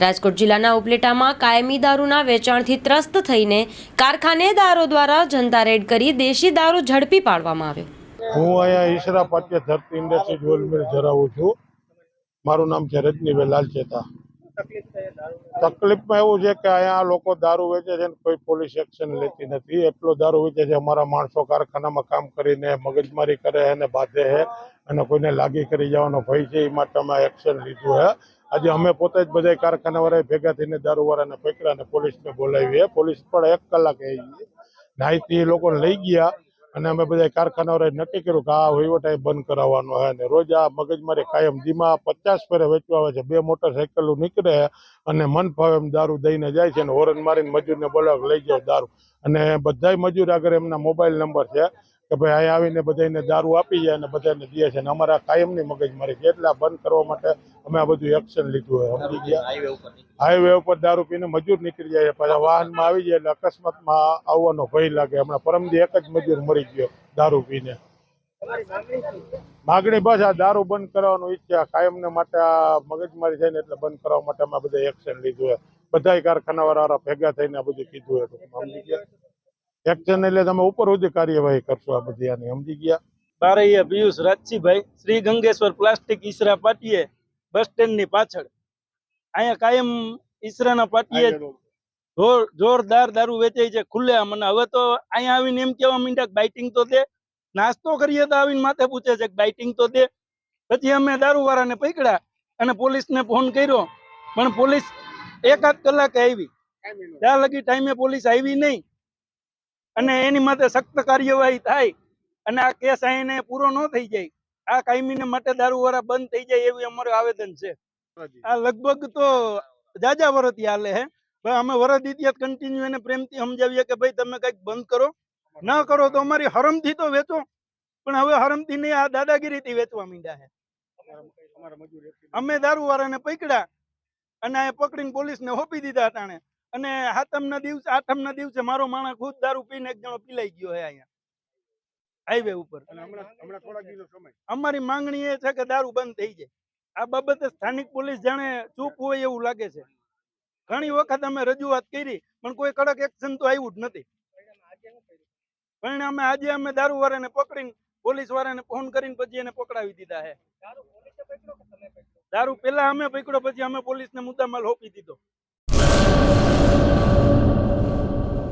રાજકોટ જિલ્લાના ઉપલેટામાં કાયમી દારૂના વેચાણથી ત્રસ્ત થઈને કારખાનેદારો દ્વારા જનતા રેડ કરી દેશી દારૂ ઝડપી પાડવામાં આવ્યો. હું અહીંયા ઈશરા પાટિયા ધરતી ઇન્ડસ્ટ્રી મિલ ધરાવું છું. મારું નામ છે રજનીભાઈ લાલચેતા. તકલીફમાં એવું છે કે અહીંયા લોકો દારૂ વેચે છે કોઈ પોલીસ એક્શન લેતી નથી. એટલો દારૂ વેચે છે અમારા માણસો કારખાનામાં કામ કરીને મગજમારી કરે અને બાંધે છે અને કોઈને લાગી કરી જવાનો ભય છે, એ માટે અમે એક્શન લીધું છે. આજે અમે પોતે જ બધા કારખાનાવાળા ભેગા થઈને દારૂવાળાને પકડ્યા અને પોલીસને બોલાવીએ પોલીસ પણ એક કલાક એ નાહીથી એ લઈ ગયા અને અમે બધા કારખાનાવાળાએ નક્કી કર્યું કે આ વહીવટ બંધ કરાવવાનો હોય અને રોજ આ મગજમારી કાયમ ધીમા પચાસ ફેરે વેચવા આવે છે. બે મોટરસાઇકલો નીકળે અને મન ફાવે એમ દારૂ દઈને જાય છે અને હોરન મારીને મજૂરને બોલાવે લઈ જાઓ દારૂ. અને બધાય મજૂર આગળ એમના મોબાઈલ નંબર છે. કે ભાઈ અહીંયા આવીને બધાને દારૂ આપી જાય અને બધાને દે છે અને અમારા કાયમની મગજમારી છે. એટલે બંધ કરવા માટે અમે આ બધું એક્શન લીધું હોય. સમજી ગયા? હાઈવે ઉપર દારૂ પીને મજૂર નીકળી જાય છે. પાછા વાહનમાં આવી જાય એટલે અકસ્માતમાં આવવાનો ભય લાગે. હમણાં પરમદી એક જ મજૂર મરી ગયો દારૂ પીને. માગણી બસ આ દારૂ બંધ કરવાનું ઈચ્છા. કાયમને માટે આ મગજમારી થઈને ને એટલે બંધ કરવા માટે અમે બધા એક્શન લીધું છે બધાય કારખાનાવાળા ભેગા થઈને આ બધું કીધું હોય. ટૂંકમાં. સમજી ગયા? એક્શન એટલે તમે ઉપર સુધી કાર્યવાહી કરશો આ બધી આની. સમજી ગયા? બારૈયા પિયુષ રાજસીભાઈ શ્રી ગંગેશ્વર પ્લાસ્ટિક ઈસરા પાટીએ બસ સ્ટેન્ડની પાછળ. અહીંયા કાયમ ઈસરાના પાટીએ જોરદાર દારૂ વેચાય છે ખુલ્લે મને હવે તો અહીંયા આવીને એમ કેવા માંડ્યા બાઇટિંગ તો દે. નાસ્તો કરીએ તો આવીને માથે પૂછે છે બાઇટિંગ તો દે. પછી અમે દારૂ વાળાને પકડ્યા અને પોલીસને ફોન કર્યો. પણ પોલીસ એકાદ કલાકે આવી. ત્યાં લગી ટાઈમે પોલીસ આવી નહીં. અને એની માટે સખ્ત કાર્યવાહી થાય અને આ કેસ અહીંને પૂરો ન થઈ જાય. આ કાયમીને માટે દારૂવાળા બંધ થઈ જાય એવી અમારું આવેદન છે. આ લગભગ તો જાજા વરતી હાલે હે. ભાઈ અમે વરદ ઇતિહાસ કન્ટિન્યુ એને પ્રેમથી સમજાવીએ કે ભાઈ તમે કંઈક બંધ કરો. ન કરો તો અમારી હરમથી તો વેચો. પણ હવે હરમથી નહીં આ દાદાગીરીથી વેચવા માંડ્યા હે. અમે દારૂવાળાને પકડ્યા અને આ પકડીને પોલીસને હોપી દીધા તાણે અને હાતમના દિવસે આઠમના દિવસે મારો માણસ ખુદ દારૂ પીને એક જણો પીલાઈ ગયો હે અહીંયા. હાઈવે ઉપર. અમારી માંગણી એ છે કે દારૂ બંધ થઈ જાય. આ બાબતે સ્થાનિક પોલીસ જાણે ચૂપ હોય એવું લાગે છે. ઘણી વખત અમે રજૂઆત કરી પણ કોઈ કડક એક્શન તો આવ્યું જ નથી. પરિણામે આજે અમે દારૂ વાળાને પકડીને પોલીસ વાળાને ફોન કરીને પછી એને પકડાવી દીધા હે. દારૂ પેલા અમે પકડ્યો પછી અમે પોલીસને મુદ્દામાલ હોપી દીધો.